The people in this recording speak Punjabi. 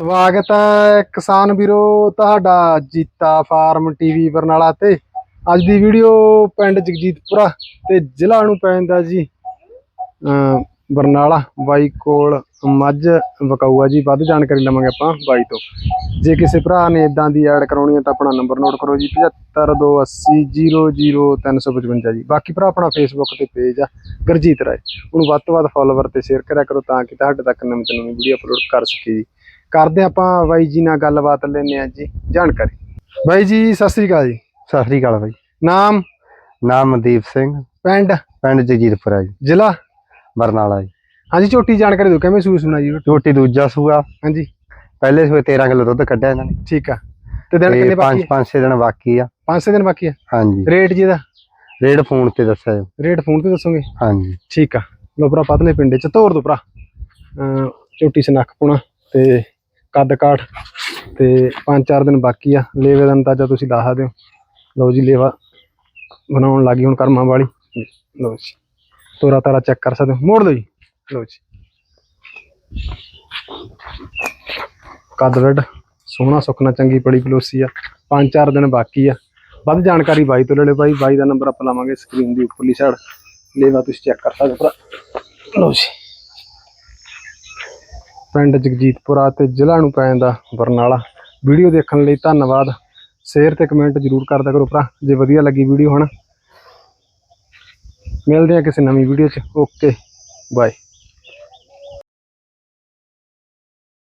ਸਵਾਗਤ ਹੈ ਕਿਸਾਨ ਵੀਰੋ ਤੁਹਾਡਾ ਜੀਤਾ ਫਾਰਮ ਟੀਵੀ ਬਰਨਾਲਾ ਤੇ। ਅੱਜ ਦੀ ਵੀਡੀਓ ਪਿੰਡ ਜਗਜੀਤਪੁਰਾ ਤੇ ਜ਼ਿਲ੍ਹਾ ਨੂੰ ਪੈਂਦਾ ਜੀ। ਅਮ ਬਰਨਾਲਾ ਬਾਈ ਕੋਲ ਮੱਝ ਵਕਾਊਆ ਜੀ। ਵੱਧ ਜਾਣਕਾਰੀ ਲਵਾਂਗੇ ਆਪਾਂ ਬਾਈ ਤੋਂ। ਜੇ ਕਿਸੇ ਭਰਾ ਨੇ ਇਦਾਂ ਦੀ ਐਡ ਕਰਾਉਣੀ ਹੈ ਤਾਂ ਆਪਣਾ ਨੰਬਰ ਨੋਟ ਕਰੋ ਜੀ 7528000355 ਜੀ। ਬਾਕੀ ਭਰਾ ਆਪਣਾ ਫੇਸਬੁੱਕ ਤੇ ਪੇਜ ਆ, ਗੁਰਜੀਤ ਰਾਏ। ਉਹਨੂੰ ਵੱਧ ਤੋਂ ਵੱਧ ਫਾਲੋਵਰ ਤੇ ਸ਼ੇਅਰ ਕਰਿਆ ਕਰੋ ਤਾਂ ਕਿ ਤੁਹਾਡੇ ਤੱਕ ਨਵੀਂ ਤੋਂ ਨਵੀਂ ਵੀਡੀਓ ਅਪਲੋਡ ਕਰ ਸਕੀਏ ਕਰਦੇ ਆਪਾਂ ਬਾਈ ਜੀ ਨਾਲ ਗੱਲਬਾਤ ਲੈਣੇ ਆ ਜੀ ਜਾਣਕਾਰੀ। ਬਾਈ ਜੀ ਸਤਿ ਸ੍ਰੀ ਅਕਾਲ ਜੀ। ਸਤਿ ਸ੍ਰੀ ਅਕਾਲ ਬਾਈ। ਨਾਮ? ਨਾਮ ਮਨਦੀਪ ਸਿੰਘ। ਪਿੰਡ? ਪਿੰਡ ਜਗੀਰਪੁਰਾ ਜੀ। ਜ਼ਿਲ੍ਹਾ? ਬਰਨਾਲਾ ਜੀ। ਹਾਂਜੀ ਝੋਟੀ ਜਾਣਕਾਰੀ ਦਿਓ ਕਿਵੇਂ ਸੂਸ ਸੁਣਾ ਜੀ? ਰੋਟੀ ਦੂਜਾ ਸੂਆ। ਹਾਂਜੀ। ਪਹਿਲੇ ਸੂਏ 13 ਕਿਲੋ ਦੁੱਧ ਕੱਢਿਆ ਇਹਨਾਂ ਨੇ। ਠੀਕ ਆ। ਤੇ ਦਿਨ ਕਿੰਨੇ ਬਾਕੀ 5 5 6 ਦਿਨ ਬਾਕੀ ਆ। 5 ਦਿਨ ਬਾਕੀ ਆ? ਹਾਂਜੀ। ਰੇਟ ਜੀ ਦਾ ਰੇਟ ਫੋਨ ਤੇ ਦੱਸਿਆ ਜੀ। ਰੇਟ ਫੋਨ ਤੇ ਦੱਸੋਗੇ? ਹਾਂਜੀ। ਠੀਕ ਆ। ਲੋ ਭਰਾ ਪਤਲੇ ਪਿੰਡੇ ਚ ਤੋਰ ਦੋ ਭਰਾ। ਝੋਟੀ ਸਨੱਖ ਪੁਣਾ ਤੇ ਕੱਦ ਕਾਠ ਤੇ 5-4 ਦਿਨ ਬਾਕੀ ਆ। ਲੇਵੇ ਦਾ ਅੰਦਾਜ਼ਾ ਤੁਸੀਂ ਲਾ ਸਕਦੇ ਹੋ। ਲਓ ਜੀ, ਲੇਵਾ ਬਣਾਉਣ ਲੱਗੀ ਹੁਣ ਕਰਮਾਂ ਵਾਲੀ। ਲਓ ਜੀ, ਤੋਰਾ ਤਾਰਾ ਚੈੱਕ ਕਰ ਸਕਦੇ ਹੋ। ਮੋੜ ਲਓ ਜੀ। ਲਓ ਜੀ। ਕੱਦ ਵੱਡ ਸੋਹਣਾ ਸੁੱਕਣਾ ਚੰਗੀ, ਪੜੀ ਪਲੋਸੀ ਆ। 5-4 ਦਿਨ ਬਾਕੀ ਆ। ਵੱਧ ਜਾਣਕਾਰੀ ਬਾਈ ਤੋਂ ਲੈ ਲਿਓ ਬਾਈ। ਬਾਈ ਦਾ ਨੰਬਰ ਆਪਾਂ ਲਾਵਾਂਗੇ ਸਕਰੀਨ ਦੀ ਉੱਪਰਲੀ ਸਾਈਡ ਲੇਵਾ ਤੁਸੀਂ ਚੈੱਕ ਕਰ ਸਕਦੇ ਹੋ ਲਓ ਜੀ। ਪਿੰਡ ਜਗਜੀਤਪੁਰਾ ਤੇ ਜ਼ਿਲ੍ਹਾ ਨੂੰ ਪੈ ਜਾਂਦਾ ਬਰਨਾਲਾ। ਵੀਡੀਓ ਦੇਖਣ ਲਈ ਧੰਨਵਾਦ। ਸ਼ੇਅਰ ਤੇ ਕਮੈਂਟ ਜਰੂਰ ਕਰਦਾ ਕਰੋ ਭਰਾ, ਜੇ ਵਧੀਆ ਲੱਗੀ ਵੀਡੀਓ ਹਨਾ ਮਿਲਦੇ ਆ ਕਿਸੇ ਨਵੀਂ ਵੀਡੀਓ 'ਚ। Okay, bye.